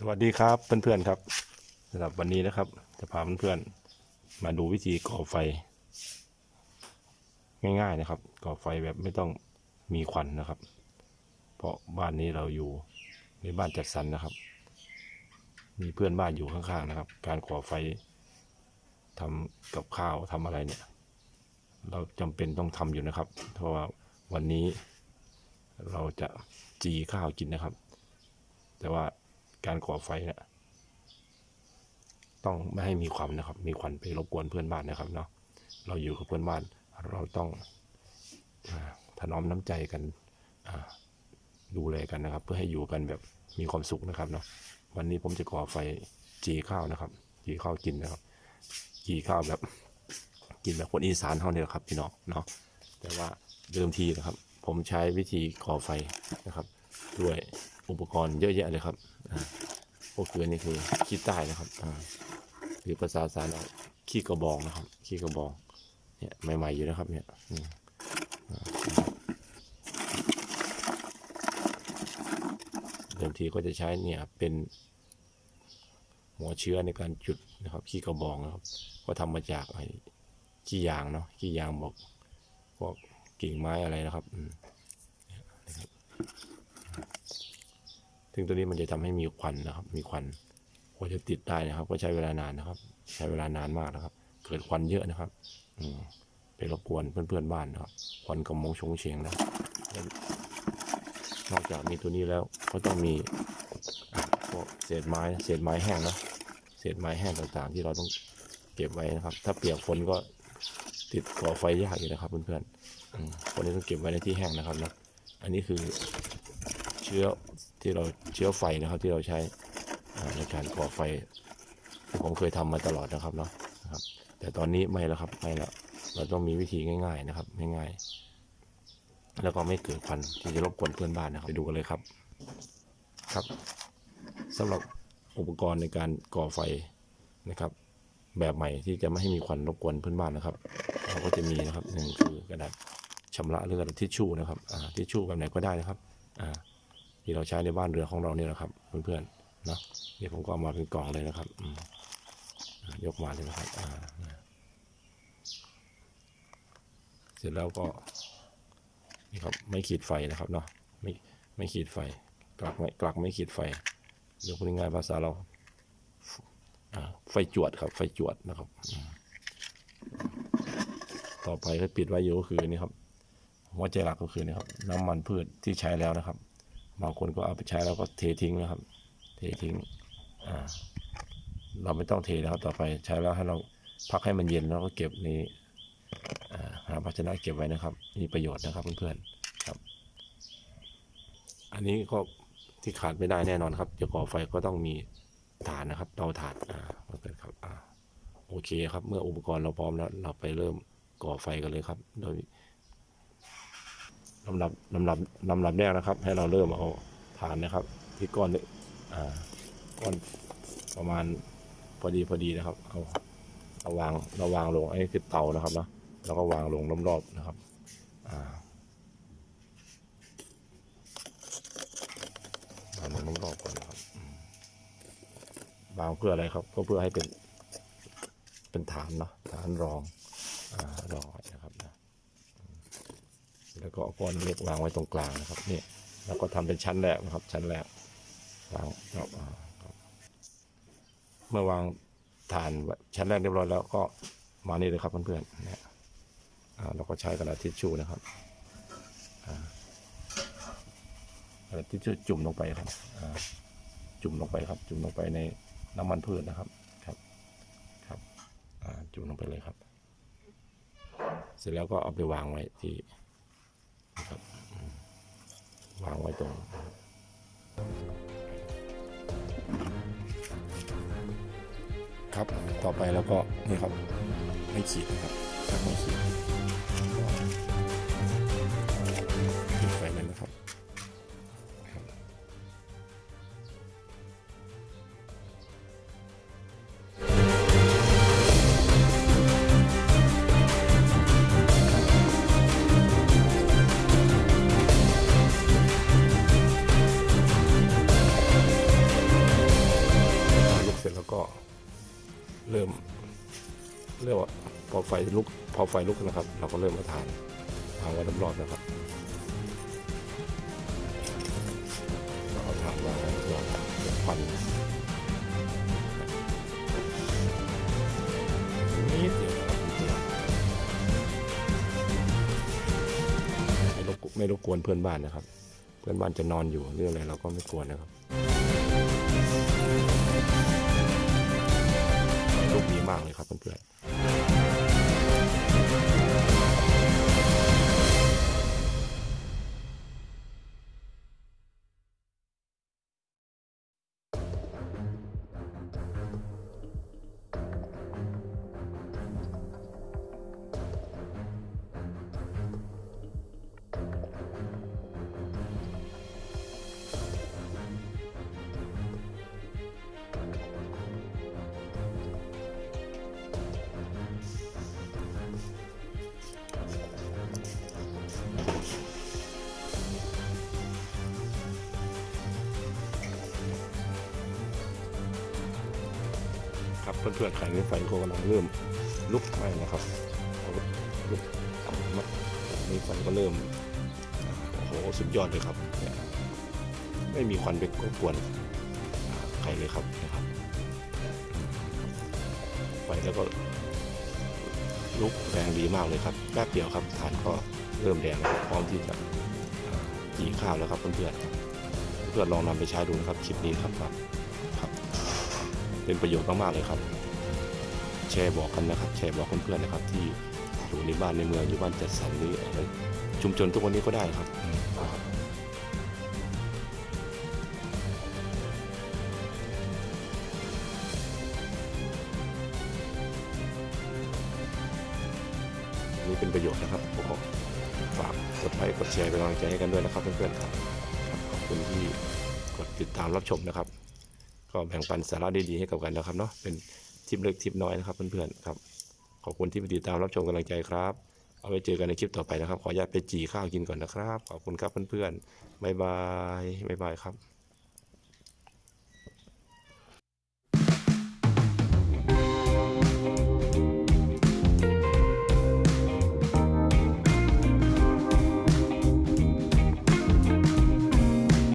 สวัสดีครับเพื่อนๆครับสำหรับวันนี้นะครับ จะพาเพื่อนๆมาดูวิธีก่อไฟ ง่ายๆนะครับ ก่อไฟแบบไม่ต้องมีควันนะครับ เพราะบ้านนี้เราอยู่ในบ้านจัดสรรนะครับ มีเพื่อนบ้านอยู่ข้างๆนะครับ การก่อไฟทำกับข้าวทำอะไรเนี่ย เราจำเป็นต้องทำอยู่นะครับ เพราะว่าวันนี้เราจะจีข้าวกินนะครับ แต่ว่า การก่อไฟเนี่ยต้องไม่ให้มีควันนะครับ มีควันไปรบกวนเพื่อนบ้านนะครับเนาะเราอยู่กับเพื่อนบ้าน เราต้องอถนอมน้ำใจกันดูแลกันนะครับ เพื่อให้อยู่กันแบบมีความสุขนะครับเนาะวันนี้ผมจะก่อไฟจีข้าวนะครับ จีข้าวกินนะครับ จีข้าวแบบกินแบบคนอีสานเท่านี้ครับพี่น้องเนาะแต่ว่าเดิมทีนะครับ ผมใช้วิธีก่อไฟนะครับ ด้วย อุปกรณ์เยอะแยะเลยครับอ่าพวกเกลือนี่คือขี้ใต้นะครับหรือภาษาสารเราขี้กระบองนะครับขี้กระบองเนี่ยใหม่ๆอยู่นะครับเนี่ยอืมอ่าเดิมทีก็จะใช้เนี่ยเป็นหัวเชื้อในการจุดนะครับขี้กระบองนะครับ ก็ทำมาจากไอ้ขี้ยางเนาะขี้ยางบอกพวกกิ่งไม้อะไรนะครับอืมเนี่ยนะครับ ซึ่งตัวนี้มันจะทำให้มีควันนะครับ มีควันกว่าจะติดได้นะครับ ก็ใช้เวลานานนะครับ ใช้เวลานานมากนะครับ เกิดควันเยอะนะครับ อืมไปรบกวนเพื่อนๆบ้านนะครับควันกระมงชงเฉงนะนอกจากมีตัวนี้แล้วก็ต้องมีพวกเศษไม้เศษไม้แห้งนะเศษไม้แห้งต่างๆ ที่เราต้องเก็บไว้นะครับ ถ้าเปียกฝนก็ติดก่อไฟยากอยู่นะครับ เพื่อนๆอืมคนนี้ต้องเก็บไว้ในที่แห้งนะครับนะอันนี้คือเชื้อ ที่เราเชื้อไฟนะครับที่เราใช้ในการก่อไฟผมเคยทำมาตลอดนะครับเนาะนะครับ แต่ตอนนี้ไม่แล้วครับไม่แล้วเราต้องมีวิธีง่าย ๆนะครับง่ายๆแล้วก็ไม่เกิดควันที่จะรบกวนเพื่อนบ้านนะครับ ไปดูกันเลยครับ ครับสำหรับอุปกรณ์ในการก่อไฟนะครับ แบบใหม่ที่จะไม่ให้มีควันรบกวนเพื่อนบ้านนะครับ เราก็จะมีนะครับหนึ่งคือกระดาษชำระเลือกระดาษทิชชู่นะครับอ่าทิชชู่แบบไหนก็ได้นะครับอ่า ที่เราใช้ในบ้านเรือของเราเนี่ยแหละครับเพื่อนๆนะนี่ผมก็เอามาเป็นกล่องเลยนะครับยกมาเลยนะครับเสร็จแล้วก็นี่ครับไม่ขีดไฟนะครับเนาะไม่ไม่ขีดไฟกลักไม่กลักไม่ขีดไฟยกง่ายภาษาเราไฟจวดครับ ไฟจวดนะครับ ต่อไปก็ปิดไว้อยู่ก็คือนี่ครับหัวใจหลักก็คือนี่ครับ น้ำมันพืชที่ใช้แล้วนะครับ บางคนก็เอาไปใช้แล้วก็เททิ้งนะครับ เททิ้งเราไม่ต้องเทนะครับ ต่อไปใช้แล้วให้เราพักให้มันเย็นแล้วก็เก็บในหาภาชนะเก็บไว้นะครับ มีประโยชน์นะครับเพื่อนๆครับ อันนี้ก็ที่ขาดไม่ได้แน่นอนครับจะก่อไฟก็ต้องมีถ่านนะครับเตาถ่านอ่าเพื่อนครับอ่าโอเคครับ เมื่ออุปกรณ์เราพร้อมแล้ว เราไปเริ่มก่อไฟกันเลยครับ โดย ลำดับลำดับลำดับแรกนะครับ ให้เราเริ่มเอาฐานนะครับ ที่ก้อนเอ่อ่าก้อนประมาณพอดีพอดีนะครับ เอาเราวางเราวางลงไอ้คือเตานะครับนะแล้วก็วางลงรอบๆนะครับอ่าวางลงรอบๆก่อนนะครับวางเพื่ออะไรครับ ก็เพื่อให้เป็นเป็นฐานเนาะฐานรอง อ่ารองไว้นะครับนะ แล้ว ก็เอาก้อนเล็กวางไว้ตรงกลางนะครับนี่แล้วก็ทำเป็นชั้นแรกนะครับ ชั้นแรกวางครับอ่าเมื่อวางฐานชั้นแรกเรียบร้อยแล้วก็มานี่เลยครับเพื่อนๆเนี่ยอ่เราก็ใช้กระดาษทิชชู่นะครับกระดาษทิชชู่จุ่มลงไปครับจุ่มลงไปครับ จุ่มลงไปในน้ำมันพืชนะครับครับครับจุ่มลงไปเลยครับ เสร็จแล้วก็เอาไปวางไว้ที่ วางไว้ตรงครับต่อไปแล้วก็นี่ครับ ไม่ขีดนะครับไม่ขีด เริ่มเรื่องพอไฟลุกพอไฟลุกนะครับ เราก็เริ่มมาทานทางไว้รอบๆนะครับเอาถ่านวางไว้รอบๆควันนิดเดียวครับนิดเดียวไม่รบกวนไม่รบกวนเพื่อนบ้านนะครับ เพื่อนบ้านจะนอนอยู่เรื่องอะไรเราก็ไม่กวนนะครับ ลูกดีมากเลยครับเพื่อนๆ ครับเพื่อนๆไข่ในไฟก็กำลังเริ่มลุกไหม้นะครับลุกนี่ไฟก็เริ่มโอ้โหสุดยอดเลยครับไม่มีควันไปกวนไข่เลยครับนะครับ ไฟแล้วก็ลุกแรงดีมากเลยครับแป๊บเดียวครับฐานก็เริ่มแดงพร้อมที่จะจีข้าวแล้วครับเพื่อนๆเพื่อนๆลองนำไปใช้ดูนะครับคลิปนี้ครับ เป็นประโยชน์มากๆเลยครับ แชร์บอกกันนะครับ แชร์บอกเพื่อนๆนะครับ ที่อยู่ในบ้านในเมืองอยู่บ้านจัดสรรหรือะไรชุมชนทุกวันนี้ก็ได้ครับนี้เป็นประโยชน์นะครับผมขอฝากกดไลค์กดแชร์เป็นกำลังใจให้กันด้วยนะครับเพื่อนๆครับขอบคุณที่กดติดตามรับชมนะครับ ก็แบ่งปันสาระดีๆให้กับกันนะครับเนาะเป็นทิปเล็กทิปน้อยนะครับเพื่อนๆครับขอบคุณที่ติดตามรับชมกำลังใจครับ เอาไว้เจอกันในคลิปต่อไปนะครับ ขออนุญาตไปจีข้าวกินก่อนนะครับ ขอบคุณครับเพื่อนๆบ๊ายบายบ๊ายบายครับ